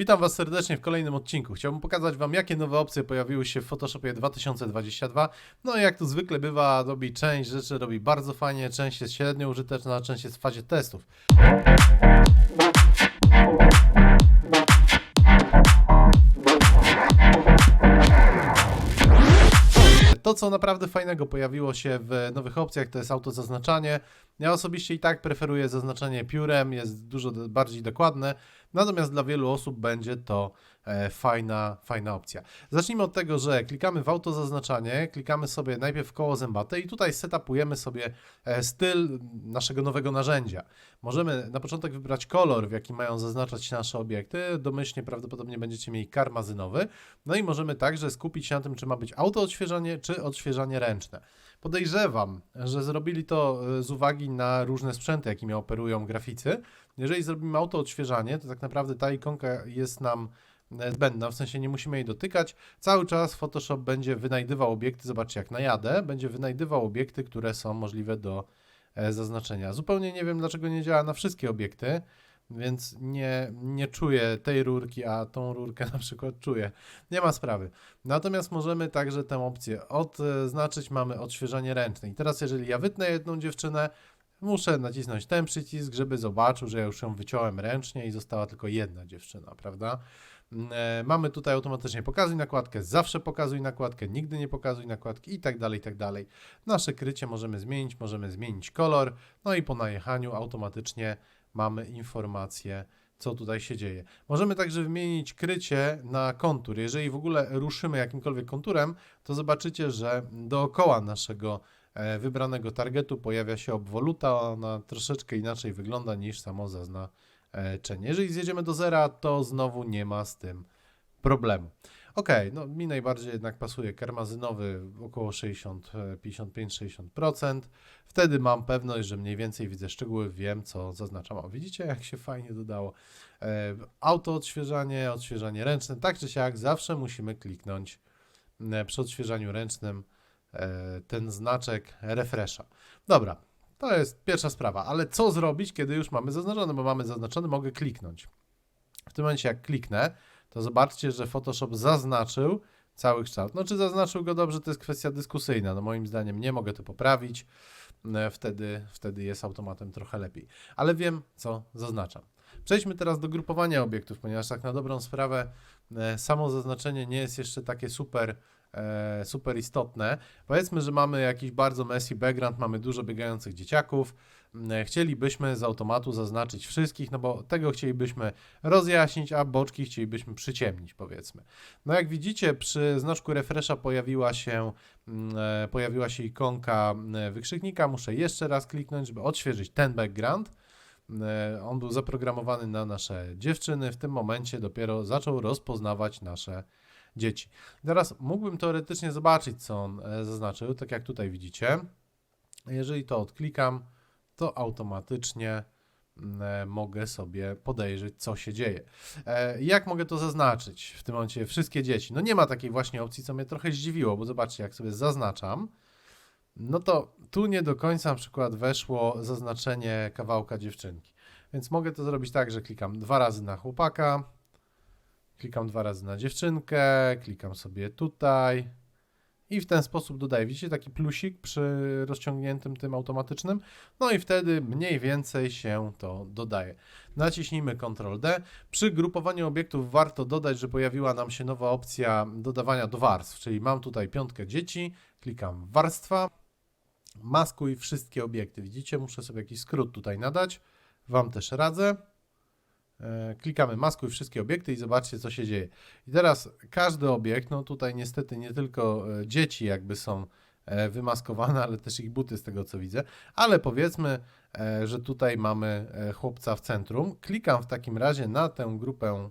Witam Was serdecznie w kolejnym odcinku. Chciałbym pokazać Wam, jakie nowe opcje pojawiły się w Photoshopie 2022. No i jak to zwykle bywa, Adobe część rzeczy robi bardzo fajnie, część jest średnio użyteczna, część jest w fazie testów. To, co naprawdę fajnego pojawiło się w nowych opcjach, to jest autozaznaczanie. Ja osobiście i tak preferuję zaznaczanie piórem, jest dużo bardziej dokładne, natomiast dla wielu osób będzie to fajna, fajna opcja. Zacznijmy od tego, że klikamy w autozaznaczanie, klikamy sobie najpierw koło zębate i tutaj setupujemy sobie e, styl naszego nowego narzędzia. Możemy na początek wybrać kolor, w jaki mają zaznaczać nasze obiekty. Domyślnie prawdopodobnie będziecie mieli karmazynowy. No i możemy także skupić się na tym, czy ma być autoodświeżanie, czy odświeżanie ręczne. Podejrzewam, że zrobili to e, z uwagi na różne sprzęty, jakimi operują graficy. Jeżeli zrobimy autoodświeżanie, to tak naprawdę ta ikonka jest nam e, zbędna, w sensie nie musimy jej dotykać. Cały czas Photoshop będzie wynajdywał obiekty, zobaczcie jak najadę, będzie wynajdywał obiekty, które są możliwe do e, zaznaczenia. Zupełnie nie wiem, dlaczego nie działa na wszystkie obiekty, więc nie, nie czuję tej rurki, a tą rurkę na przykład czuję. Nie ma sprawy. Natomiast możemy także tę opcję odznaczyć, mamy odświeżanie ręczne. I teraz jeżeli ja wytnę jedną dziewczynę, muszę nacisnąć ten przycisk, żeby zobaczył, że ja już ją wyciąłem ręcznie i została tylko jedna dziewczyna, prawda? E, Mamy tutaj automatycznie pokazuj nakładkę, zawsze pokazuj nakładkę, nigdy nie pokazuj nakładki i tak dalej, i tak dalej. Nasze krycie możemy zmienić, możemy zmienić kolor, no i po najechaniu automatycznie mamy informację, co tutaj się dzieje. Możemy także wymienić krycie na kontur. Jeżeli w ogóle ruszymy jakimkolwiek konturem, to zobaczycie, że dookoła naszego e, wybranego targetu pojawia się obwoluta. Ona troszeczkę inaczej wygląda niż samo zaznaczenie. Jeżeli zjedziemy do zera, to znowu nie ma z tym problemu. Ok, no mi najbardziej jednak pasuje karmazynowy około 60, e, 55-60%. Wtedy mam pewność, że mniej więcej widzę szczegóły, wiem co zaznaczam. O, widzicie jak się fajnie dodało. E, auto odświeżanie, odświeżanie ręczne, tak czy siak zawsze musimy kliknąć e, przy odświeżaniu ręcznym e, ten znaczek refresha. Dobra, to jest pierwsza sprawa, ale co zrobić, kiedy już mamy zaznaczony, bo mamy zaznaczony, mogę kliknąć. W tym momencie jak kliknę, to zobaczcie, że Photoshop zaznaczył cały kształt. No czy zaznaczył go dobrze, to jest kwestia dyskusyjna. No moim zdaniem nie mogę to poprawić. E, Wtedy, wtedy jest automatem trochę lepiej. Ale wiem, co zaznaczam. Przejdźmy teraz do grupowania obiektów, ponieważ tak na dobrą sprawę e, samo zaznaczenie nie jest jeszcze takie super, e, super istotne. Powiedzmy, że mamy jakiś bardzo messy background, mamy dużo biegających dzieciaków. E, Chcielibyśmy z automatu zaznaczyć wszystkich, no bo tego chcielibyśmy rozjaśnić, a boczki chcielibyśmy przyciemnić, powiedzmy. No jak widzicie, przy znaczku refresha pojawiła się, mm, e, pojawiła się ikonka mm, wykrzyknika. Muszę jeszcze raz kliknąć, żeby odświeżyć ten background. On był zaprogramowany na nasze dziewczyny. W tym momencie dopiero zaczął rozpoznawać nasze dzieci. Teraz mógłbym teoretycznie zobaczyć, co on e, zaznaczył, tak jak tutaj widzicie. Jeżeli to odklikam, to automatycznie mm, e, mogę sobie podejrzeć, co się dzieje. E, Jak mogę to zaznaczyć w tym momencie? Wszystkie dzieci. No nie ma takiej właśnie opcji, co mnie trochę zdziwiło, bo zobaczcie, jak sobie zaznaczam, no to tu nie do końca na przykład weszło zaznaczenie kawałka dziewczynki. Więc mogę to zrobić tak, że klikam dwa razy na chłopaka, klikam dwa razy na dziewczynkę, klikam sobie tutaj i w ten sposób dodaję. Widzicie taki plusik przy rozciągniętym tym automatycznym? No i wtedy mniej więcej się to dodaje. Naciśnijmy Ctrl D. Przy grupowaniu obiektów warto dodać, że pojawiła nam się nowa opcja dodawania do warstw, czyli mam tutaj piątkę dzieci, klikam warstwa, maskuj wszystkie obiekty. Widzicie, muszę sobie jakiś skrót tutaj nadać. Wam też radzę. E, Klikamy maskuj wszystkie obiekty i zobaczcie, co się dzieje. I teraz każdy obiekt, no tutaj niestety nie tylko e, dzieci jakby są e, wymaskowane, ale też ich buty z tego co widzę, ale powiedzmy, że tutaj mamy chłopca w centrum. Klikam w takim razie na tę grupę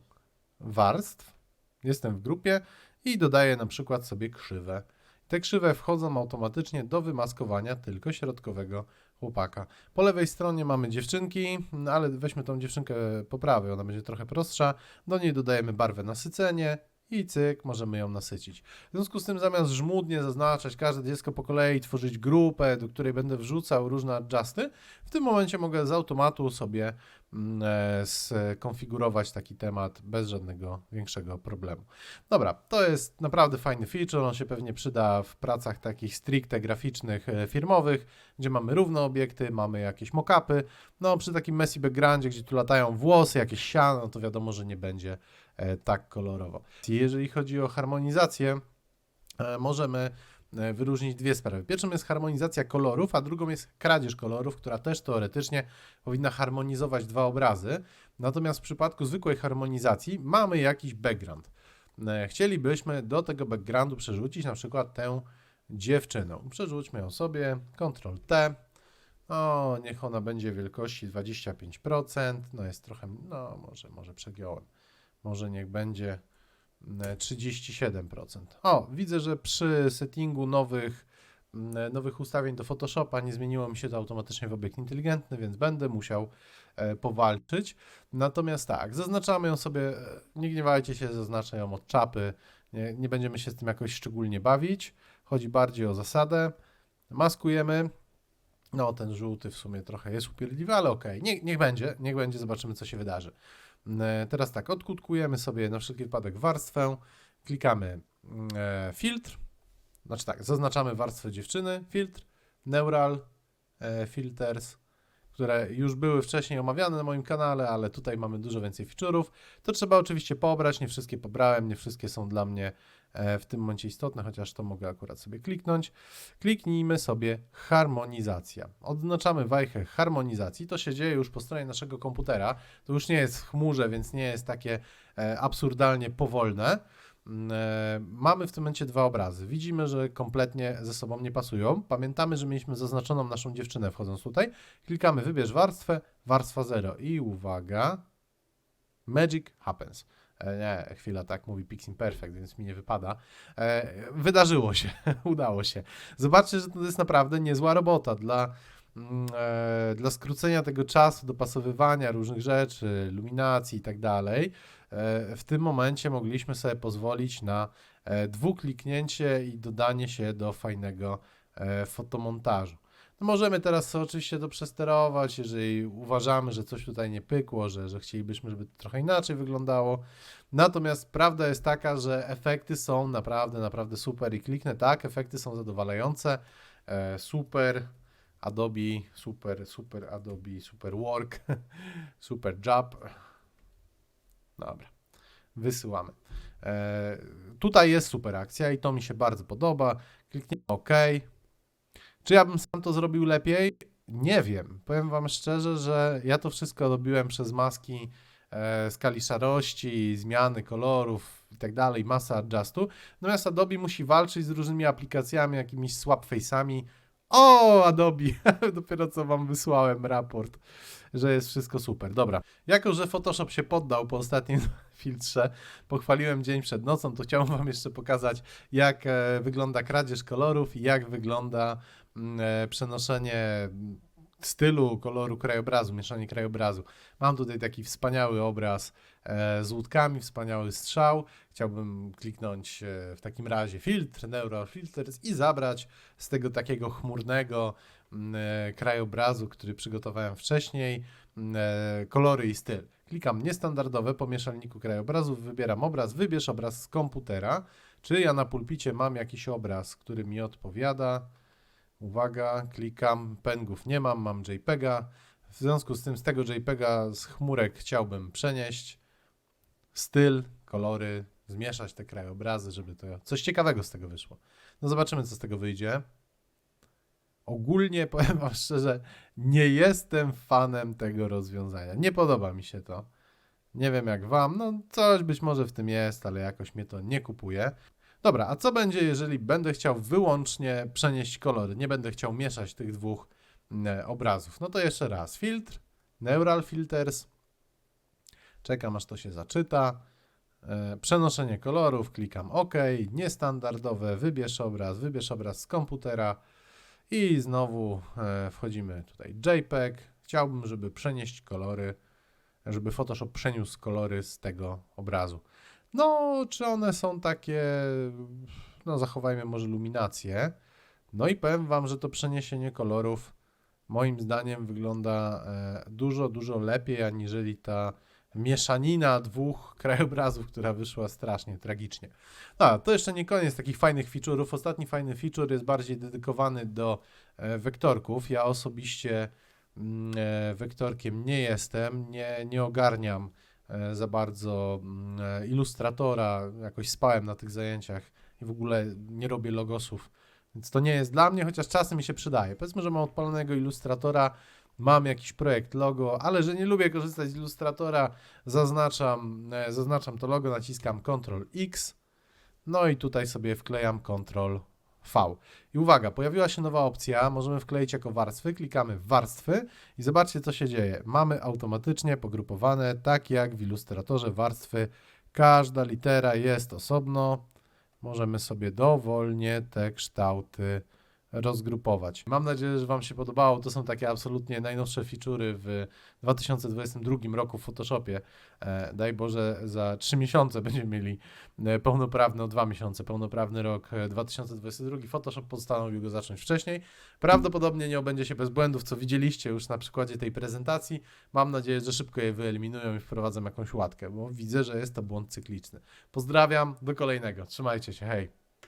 warstw. Jestem w grupie i dodaję na przykład sobie krzywę. Te krzywe wchodzą automatycznie do wymaskowania tylko środkowego chłopaka. Po lewej stronie mamy dziewczynki, no ale weźmy tą dziewczynkę po prawej, ona będzie trochę prostsza. Do niej dodajemy barwę nasycenie i cyk, możemy ją nasycić. W związku z tym zamiast żmudnie zaznaczać każde dziecko po kolei, tworzyć grupę, do której będę wrzucał różne adjusty, w tym momencie mogę z automatu sobie mm, e, skonfigurować taki temat bez żadnego większego problemu. Dobra, to jest naprawdę fajny feature, on się pewnie przyda w pracach takich stricte graficznych, e, firmowych, gdzie mamy równe obiekty, mamy jakieś mockupy, no przy takim messy backgroundzie, gdzie tu latają włosy, jakieś siano, to wiadomo, że nie będzie tak kolorowo. Jeżeli chodzi o harmonizację, e, możemy e, wyróżnić dwie sprawy. Pierwszą jest harmonizacja kolorów, a drugą jest kradzież kolorów, która też teoretycznie powinna harmonizować dwa obrazy. Natomiast w przypadku zwykłej harmonizacji mamy jakiś background. E, Chcielibyśmy do tego backgroundu przerzucić na przykład tę dziewczynę. Przerzućmy ją sobie, Ctrl T. O, niech ona będzie wielkości 25%. No jest trochę, no może, może przegiąłem. Może niech będzie mm, 37%. O, widzę, że przy settingu nowych, mm, nowych ustawień do Photoshopa nie zmieniło mi się to automatycznie w obiekt inteligentny, więc będę musiał e, powalczyć. Natomiast tak, zaznaczamy ją sobie, e, nie gniewajcie się, zaznaczę ją od czapy. Nie, nie będziemy się z tym jakoś szczególnie bawić. Chodzi bardziej o zasadę. Maskujemy. No, ten żółty w sumie trochę jest upierdliwy, ale okej, Nie, niech będzie, niech będzie, zobaczymy co się wydarzy. E, Teraz tak, odkutkujemy sobie na wszelki wypadek warstwę, klikamy e, filtr, znaczy tak, zaznaczamy warstwę dziewczyny, filtr, neural, e, filters, które już były wcześniej omawiane na moim kanale, ale tutaj mamy dużo więcej feature'ów. To trzeba oczywiście pobrać, nie wszystkie pobrałem, nie wszystkie są dla mnie e, w tym momencie istotne, chociaż to mogę akurat sobie kliknąć. Kliknijmy sobie harmonizacja. Odznaczamy wajchę harmonizacji. To się dzieje już po stronie naszego komputera. To już nie jest w chmurze, więc nie jest takie e, absurdalnie powolne. Mm, e, Mamy w tym momencie dwa obrazy. Widzimy, że kompletnie ze sobą nie pasują. Pamiętamy, że mieliśmy zaznaczoną naszą dziewczynę wchodząc tutaj. Klikamy wybierz warstwę, warstwa 0 i uwaga, magic happens. E, Nie, chwila, tak mówi Pixin Perfect, więc mi nie wypada. E, wydarzyło się, udało się. Zobaczcie, że to jest naprawdę niezła robota dla, dla skrócenia tego czasu, dopasowywania różnych rzeczy, luminacji i tak dalej. E, w tym momencie mogliśmy sobie pozwolić na e, dwukliknięcie i dodanie się do fajnego e, fotomontażu. No możemy teraz oczywiście to przesterować, jeżeli uważamy, że coś tutaj nie pykło, że, że chcielibyśmy, żeby to trochę inaczej wyglądało. Natomiast prawda jest taka, że efekty są naprawdę, naprawdę super i kliknę tak, efekty są zadowalające. E, super Adobe, super, super Adobe, super work, super job. Dobra, wysyłamy. E, tutaj jest super akcja i to mi się bardzo podoba. Kliknijmy OK. Czy ja bym sam to zrobił lepiej? Nie wiem. Powiem Wam szczerze, że ja to wszystko robiłem przez maski e, skali szarości, zmiany kolorów i tak dalej, masa adjustu. Natomiast Adobe musi walczyć z różnymi aplikacjami, jakimiś swap face'ami. O, Adobe! Dopiero co Wam wysłałem raport, że jest wszystko super. Dobra. Jako, że Photoshop się poddał po ostatnim filtrze, pochwaliłem dzień przed nocą, to chciałbym Wam jeszcze pokazać, jak e, wygląda kradzież kolorów i jak wygląda mm, e, przenoszenie stylu, koloru krajobrazu, mieszanie krajobrazu. Mam tutaj taki wspaniały obraz e, z łódkami, wspaniały strzał. Chciałbym kliknąć e, w takim razie filtr, Neural Filters i zabrać z tego takiego chmurnego mm, e, krajobrazu, który przygotowałem wcześniej, mm, kolory i styl. Klikam niestandardowe po mieszalniku krajobrazów, wybieram obraz, wybierz obraz z komputera. Czy ja na pulpicie mam jakiś obraz, który mi odpowiada? Uwaga, klikam, pengów nie mam, mam JPEGa. W związku z tym z tego JPEGa z chmurek chciałbym przenieść styl, kolory, zmieszać te krajobrazy, żeby to coś ciekawego z tego wyszło. No zobaczymy, co z tego wyjdzie. Ogólnie powiem Wam szczerze, nie jestem fanem tego rozwiązania. Nie podoba mi się to. Nie wiem jak Wam, no coś być może w tym jest, ale jakoś mnie to nie kupuje. Dobra, a co będzie, jeżeli będę chciał wyłącznie przenieść kolory? Nie będę chciał mieszać tych dwóch mm, obrazów. No to jeszcze raz. Filtr, Neural Filters. Czekam aż to się zaczyta. E, Przenoszenie kolorów, klikam OK. Niestandardowe, wybierz obraz, wybierz obraz z komputera. I znowu e, wchodzimy tutaj JPEG. Chciałbym, żeby przenieść kolory, żeby Photoshop przeniósł kolory z tego obrazu. No, czy one są takie, no zachowajmy może luminację. No i powiem Wam, że to przeniesienie kolorów moim zdaniem wygląda e, dużo, dużo lepiej, aniżeli ta mieszanina dwóch krajobrazów, która wyszła strasznie tragicznie. A, to jeszcze nie koniec takich fajnych feature'ów. Ostatni fajny feature jest bardziej dedykowany do e, wektorków. Ja osobiście mm, e, wektorkiem nie jestem, nie, nie ogarniam za bardzo mm, e, ilustratora, jakoś spałem na tych zajęciach i w ogóle nie robię logosów, więc to nie jest dla mnie, chociaż czasem mi się przydaje. Powiedzmy, że mam odpalonego ilustratora, mam jakiś projekt logo, ale że nie lubię korzystać z ilustratora, zaznaczam, e, zaznaczam to logo, naciskam Ctrl X, no i tutaj sobie wklejam Ctrl V. I uwaga, pojawiła się nowa opcja, możemy wkleić jako warstwy, klikamy w warstwy i zobaczcie co się dzieje. Mamy automatycznie pogrupowane, tak jak w ilustratorze warstwy, każda litera jest osobno, możemy sobie dowolnie te kształty rozgrupować. Mam nadzieję, że Wam się podobało. To są takie absolutnie najnowsze feature'y w 2022 roku w Photoshopie. E, daj Boże, za 3 miesiące będziemy mieli e, pełnoprawny, o 2 miesiące, pełnoprawny rok e, 2022. Photoshop postanowił go zacząć wcześniej. Prawdopodobnie nie obędzie się bez błędów, co widzieliście już na przykładzie tej prezentacji. Mam nadzieję, że szybko je wyeliminują i wprowadzą jakąś łatkę, bo widzę, że jest to błąd cykliczny. Pozdrawiam, do kolejnego. Trzymajcie się, hej!